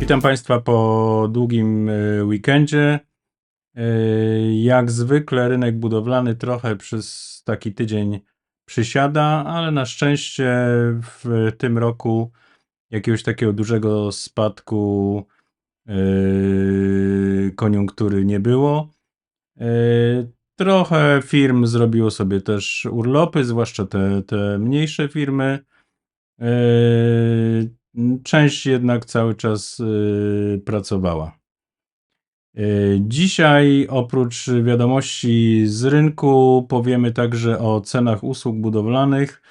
Witam Państwa po długim e, weekendzie. E, Jak zwykle rynek budowlany trochę przez taki tydzień przysiada, ale na szczęście w tym roku jakiegoś takiego dużego spadku e, koniunktury nie było. Trochę firm zrobiło sobie też urlopy, zwłaszcza te, te mniejsze firmy. E, Część jednak cały czas y, pracowała. Y, Dzisiaj oprócz wiadomości z rynku powiemy także o cenach usług budowlanych.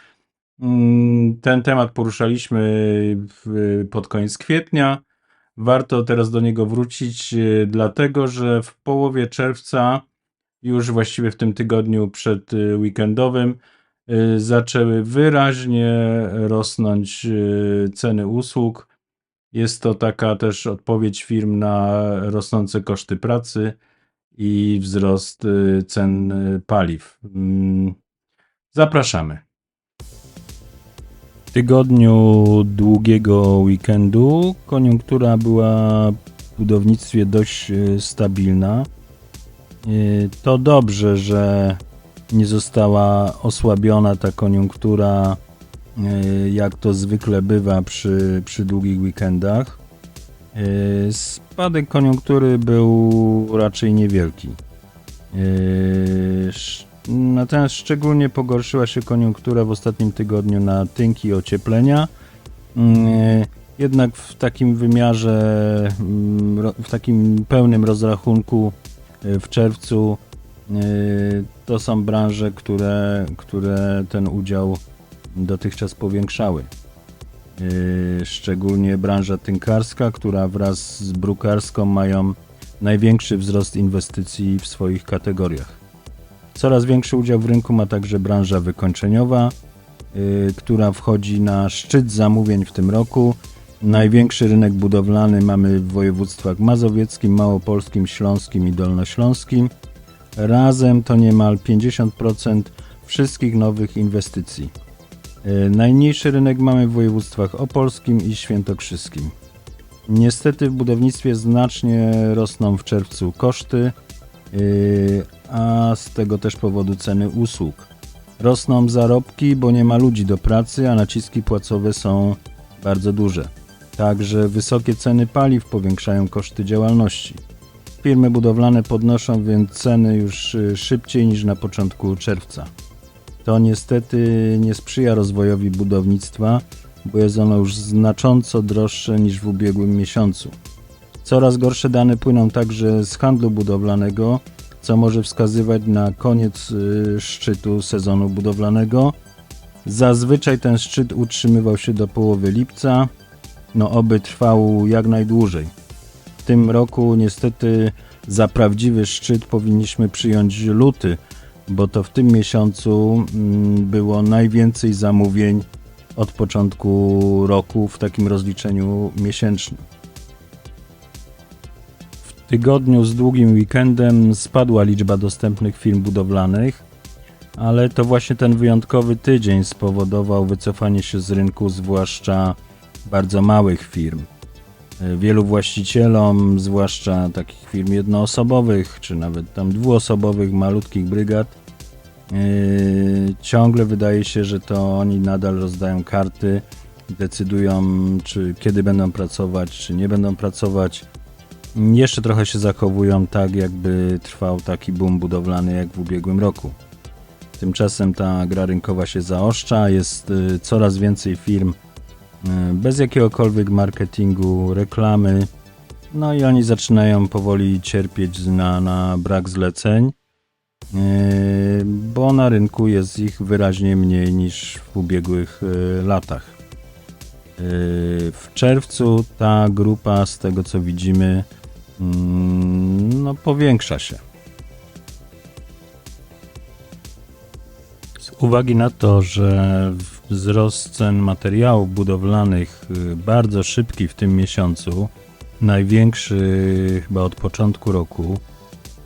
Ten temat poruszaliśmy pod koniec kwietnia. Warto teraz do niego wrócić, dlatego że w połowie czerwca, już właściwie w tym tygodniu przed y, weekendowym, y, zaczęły wyraźnie rosnąć y, ceny usług. Jest to taka też odpowiedź firm na rosnące koszty pracy i wzrost cen paliw. Mm, Zapraszamy. W tygodniu długiego weekendu koniunktura była w budownictwie dość stabilna. Y, To dobrze, że nie została osłabiona ta koniunktura, y, jak to zwykle bywa przy, przy długich weekendach. Y, Spadek koniunktury był raczej niewielki. Natomiast szczególnie pogorszyła się koniunktura w ostatnim tygodniu na tynki ocieplenia. Jednak w takim wymiarze, mm, w takim pełnym rozrachunku w czerwcu y, to są branże, które, które ten udział dotychczas powiększały. Y, Szczególnie branża tynkarska, która wraz z brukarską mają największy wzrost inwestycji w swoich kategoriach. Coraz większy udział w rynku ma także branża wykończeniowa, y, która wchodzi na szczyt zamówień w tym roku. Największy rynek budowlany mamy w województwach mazowieckim, małopolskim, śląskim i dolnośląskim. Razem to niemal 50% wszystkich nowych inwestycji. E, Najmniejszy rynek mamy w województwach opolskim i świętokrzyskim. Niestety w budownictwie znacznie rosną w czerwcu koszty, yy, a z tego też powodu ceny usług. Rosną zarobki, bo nie ma ludzi do pracy, a naciski płacowe są bardzo duże. Także wysokie ceny paliw powiększają koszty działalności. Firmy budowlane podnoszą więc ceny już y, szybciej niż na początku czerwca. To niestety nie sprzyja rozwojowi budownictwa, bo jest ono już znacząco droższe niż w ubiegłym miesiącu. Coraz gorsze dane płyną także z handlu budowlanego, co może wskazywać na koniec y, szczytu sezonu budowlanego. Zazwyczaj ten szczyt utrzymywał się do połowy lipca, no oby trwał jak najdłużej. W tym roku niestety za prawdziwy szczyt powinniśmy przyjąć luty, bo to w tym miesiącu mm, było najwięcej zamówień od początku roku w takim rozliczeniu miesięcznym. W tygodniu z długim weekendem spadła liczba dostępnych firm budowlanych, ale to właśnie ten wyjątkowy tydzień spowodował wycofanie się z rynku, zwłaszcza bardzo małych firm. E, Wielu właścicielom, zwłaszcza takich firm jednoosobowych, czy nawet tam dwuosobowych, malutkich brygad, Yy, ciągle wydaje się, że to oni nadal rozdają karty, decydują, czy kiedy będą pracować, czy nie będą pracować. Jeszcze trochę się zachowują tak, jakby trwał taki boom budowlany jak w ubiegłym roku. Tymczasem ta gra rynkowa się zaoszcza, jest y, coraz więcej firm bez jakiegokolwiek marketingu, reklamy. No i oni zaczynają powoli cierpieć na, na brak zleceń. Yy, bo na rynku jest ich wyraźnie mniej niż w ubiegłych yy, latach. W czerwcu ta grupa, z tego co widzimy, mm, no, powiększa się. Z uwagi na to, że wzrost cen materiałów budowlanych yy, bardzo szybki w tym miesiącu, największy chyba od początku roku,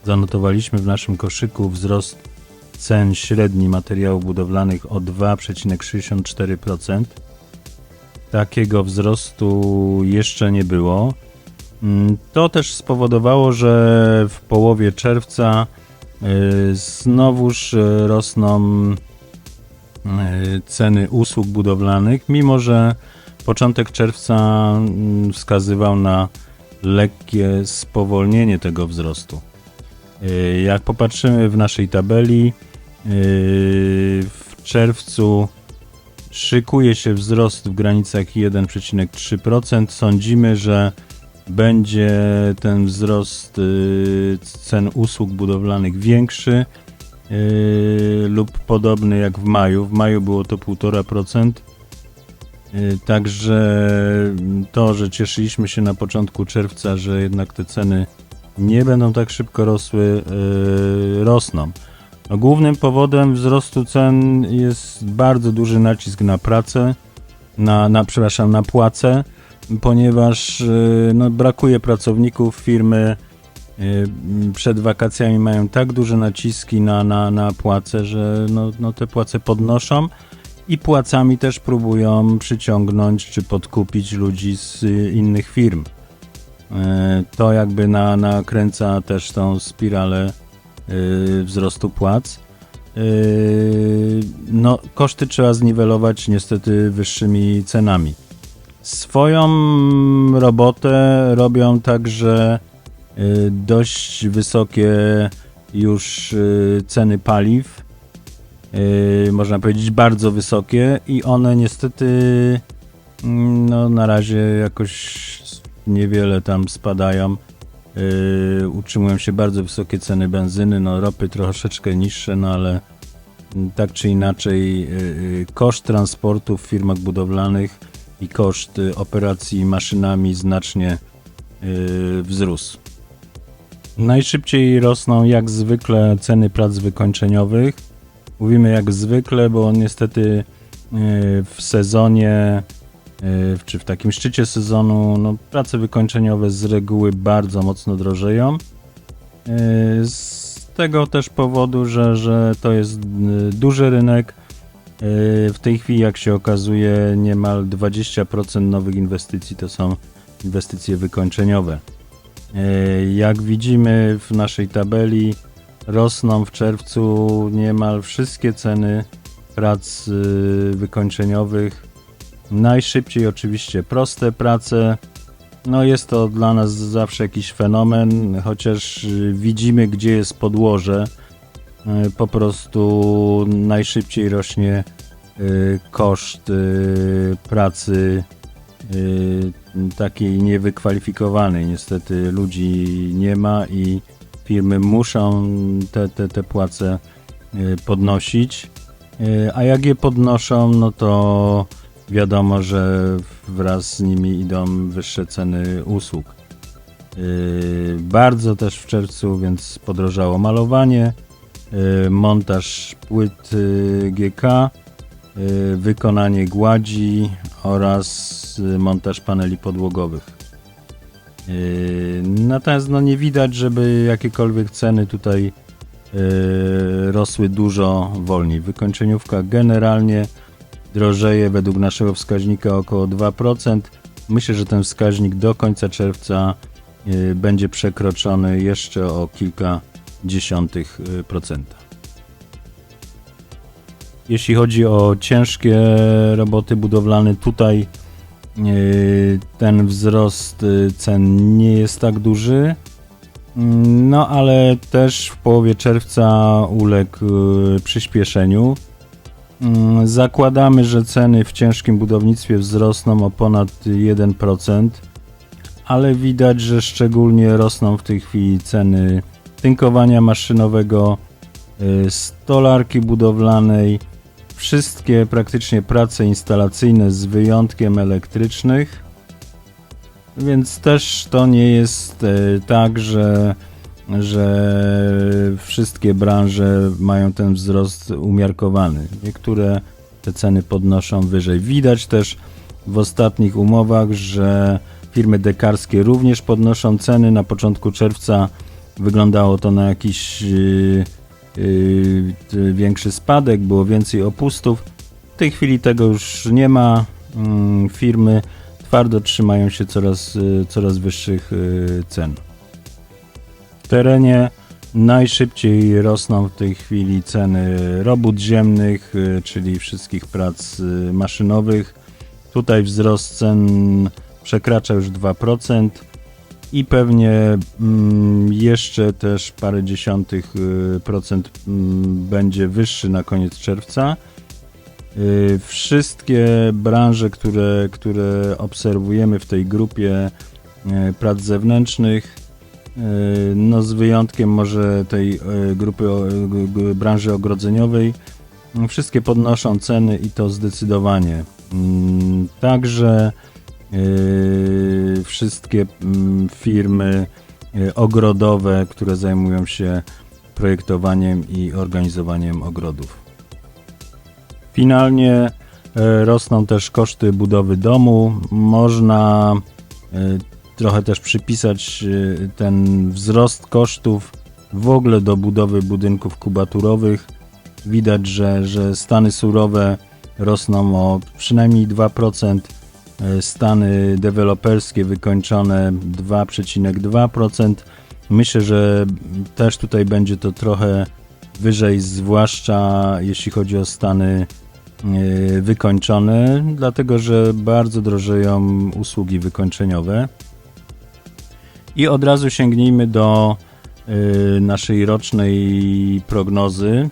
zanotowaliśmy w naszym koszyku wzrost cen średni materiałów budowlanych o 2,64%. Takiego wzrostu jeszcze nie było. Mm, To też spowodowało, że w połowie czerwca y, znowuż y, rosną y, ceny usług budowlanych, mimo że początek czerwca mm, wskazywał na lekkie spowolnienie tego wzrostu. Y, Jak popatrzymy w naszej tabeli, y, w czerwcu szykuje się wzrost w granicach 1,3%. Sądzimy, że będzie ten wzrost cen usług budowlanych większy y, lub podobny jak w maju. W maju było to 1,5%. Y, Także to, że cieszyliśmy się na początku czerwca, że jednak te ceny nie będą tak szybko rosły, yy, rosną. No, głównym powodem wzrostu cen jest bardzo duży nacisk na pracę, na, na przepraszam, na płace, ponieważ yy, no, brakuje pracowników firmy. Yy, przed wakacjami mają tak duże naciski na, na, na płace, że no, no, te płace podnoszą i płacami też próbują przyciągnąć czy podkupić ludzi z y, innych firm. E, To jakby na, nakręca też tą spiralę y, wzrostu płac. Y, No, koszty trzeba zniwelować niestety wyższymi cenami. Swoją robotę robią także y, dość wysokie już y, ceny paliw. Y, Można powiedzieć bardzo wysokie i one niestety mm, no, na razie jakoś niewiele tam spadają. Utrzymują się bardzo wysokie ceny benzyny, no ropy troszeczkę niższe, no ale mm, tak czy inaczej koszt transportu w firmach budowlanych i koszt y, operacji maszynami znacznie wzrósł. Najszybciej rosną jak zwykle ceny prac wykończeniowych. Mówimy jak zwykle, bo niestety yy, w sezonie yy, czy w takim szczycie sezonu no, prace wykończeniowe z reguły bardzo mocno drożeją. Yy, Z tego też powodu, że, że to jest duży rynek. W tej chwili, jak się okazuje, niemal 20% nowych inwestycji to są inwestycje wykończeniowe. Yy, Jak widzimy w naszej tabeli, rosną w czerwcu niemal wszystkie ceny prac yy, wykończeniowych. Najszybciej oczywiście proste prace. No jest to dla nas zawsze jakiś fenomen, chociaż y, widzimy gdzie jest podłoże. Po prostu najszybciej rośnie koszt pracy takiej niewykwalifikowanej. Niestety ludzi nie ma i firmy muszą te, te, te płace y, podnosić. Y, A jak je podnoszą, no to wiadomo, że wraz z nimi idą wyższe ceny usług. Bardzo też w czerwcu, więc podrożało malowanie, montaż płyt GK, wykonanie gładzi oraz yy, montaż paneli podłogowych. Yy, Natomiast no nie widać, żeby jakiekolwiek ceny tutaj rosły dużo wolniej. Wykończeniówka generalnie drożeje według naszego wskaźnika około 2%. Myślę, że ten wskaźnik do końca czerwca y, będzie przekroczony jeszcze o kilka dziesiątych y, procenta. Jeśli chodzi o ciężkie roboty budowlane, tutaj y, ten wzrost y, cen nie jest tak duży. Mm, No ale też w połowie czerwca uległ y, przyspieszeniu. Mm, Zakładamy, że ceny w ciężkim budownictwie wzrosną o ponad 1%, ale widać, że szczególnie rosną w tej chwili ceny tynkowania maszynowego, stolarki budowlanej, wszystkie praktycznie prace instalacyjne z wyjątkiem elektrycznych. Więc też to nie jest y, tak, że że wszystkie branże mają ten wzrost umiarkowany. Niektóre te ceny podnoszą wyżej. Widać też w ostatnich umowach, że firmy dekarskie również podnoszą ceny. Na początku czerwca wyglądało to na jakiś yy, yy, większy spadek, było więcej opustów. W tej chwili tego już nie ma. Mm, Firmy twardo trzymają się coraz, y, coraz wyższych y, cen. W terenie najszybciej rosną w tej chwili ceny robót ziemnych, y, czyli wszystkich prac y, maszynowych. Tutaj wzrost cen przekracza już 2% i pewnie mm, jeszcze też parę dziesiątych y, procent mm, będzie wyższy na koniec czerwca. Y, Wszystkie branże, które, które obserwujemy w tej grupie y, prac zewnętrznych, no z wyjątkiem może tej grupy branży ogrodzeniowej, y, wszystkie podnoszą ceny i to zdecydowanie. Mm, Także wszystkie mm, firmy y, ogrodowe, które zajmują się projektowaniem i organizowaniem ogrodów. Finalnie e, rosną też koszty budowy domu. Można e, trochę też przypisać e, ten wzrost kosztów w ogóle do budowy budynków kubaturowych. Widać, że, że stany surowe rosną o przynajmniej 2%, e, stany deweloperskie wykończone 2,2%. Myślę, że też tutaj będzie to trochę wyżej, zwłaszcza jeśli chodzi o stany e, wykończone, dlatego że bardzo drożeją usługi wykończeniowe. I od razu sięgnijmy do e, naszej rocznej prognozy.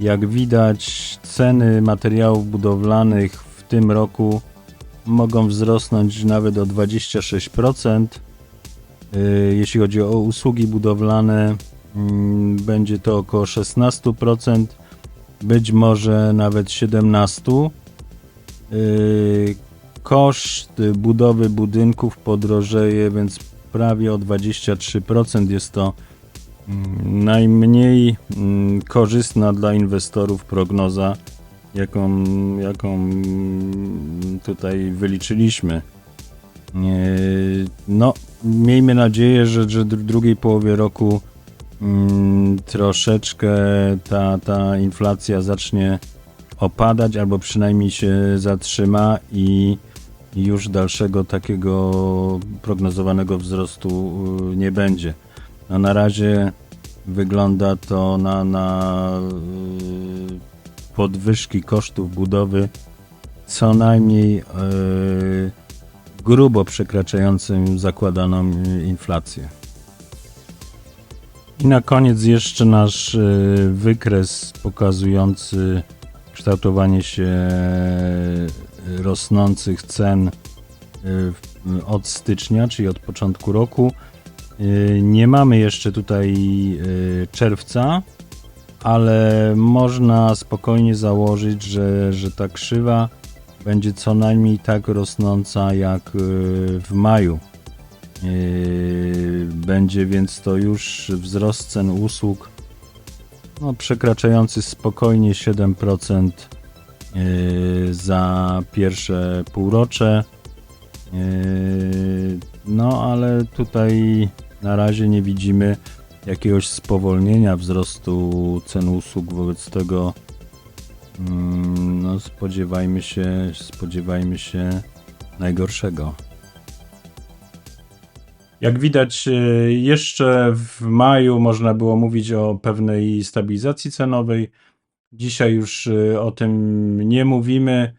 Jak widać, ceny materiałów budowlanych w tym roku mogą wzrosnąć nawet o 26%. E, Jeśli chodzi o usługi budowlane, mm, będzie to około 16%, być może nawet 17%. Yy, Koszt budowy budynków podrożeje, więc prawie o 23%. Jest to mm, najmniej mm, korzystna dla inwestorów prognoza, jaką, jaką tutaj wyliczyliśmy. No, miejmy nadzieję, że, że w drugiej połowie roku mm, troszeczkę ta, ta inflacja zacznie opadać, albo przynajmniej się zatrzyma i już dalszego takiego prognozowanego wzrostu y, nie będzie. No na razie wygląda to na, na y, podwyżki kosztów budowy co najmniej y, grubo przekraczającym zakładaną inflację. I na koniec jeszcze nasz y, wykres pokazujący kształtowanie się y, rosnących cen od stycznia, czyli od początku roku. Nie mamy jeszcze tutaj czerwca, ale można spokojnie założyć, że, że ta krzywa będzie co najmniej tak rosnąca jak y, w maju. Yy, Będzie więc to już wzrost cen usług no, przekraczający spokojnie 7% yy, za pierwsze półrocze. No ale tutaj na razie nie widzimy jakiegoś spowolnienia wzrostu cen usług, wobec tego mm, no, spodziewajmy się, spodziewajmy się najgorszego. Jak widać, e, jeszcze w maju można było mówić o pewnej stabilizacji cenowej. Dzisiaj już e, o tym nie mówimy.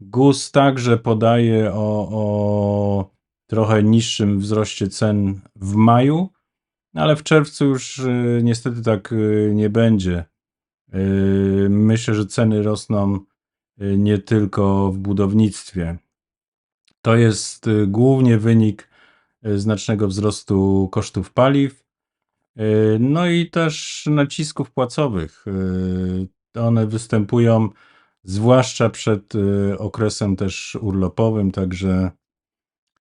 GUS także podaje o, o trochę niższym wzroście cen w maju, ale w czerwcu już e, niestety tak e, nie będzie. E, Myślę, że ceny rosną nie tylko w budownictwie. To jest głównie wynik znacznego wzrostu kosztów paliw, no i też nacisków płacowych. One występują zwłaszcza przed okresem też urlopowym, także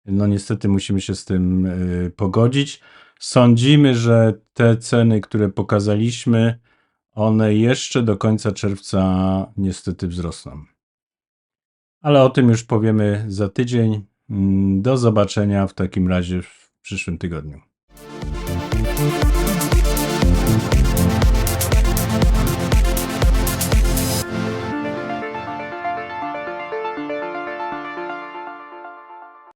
no niestety musimy się z tym pogodzić. Sądzimy, że te ceny, które pokazaliśmy, one jeszcze do końca czerwca niestety wzrosną. Ale o tym już powiemy za tydzień. Mm, Do zobaczenia w takim razie w przyszłym tygodniu.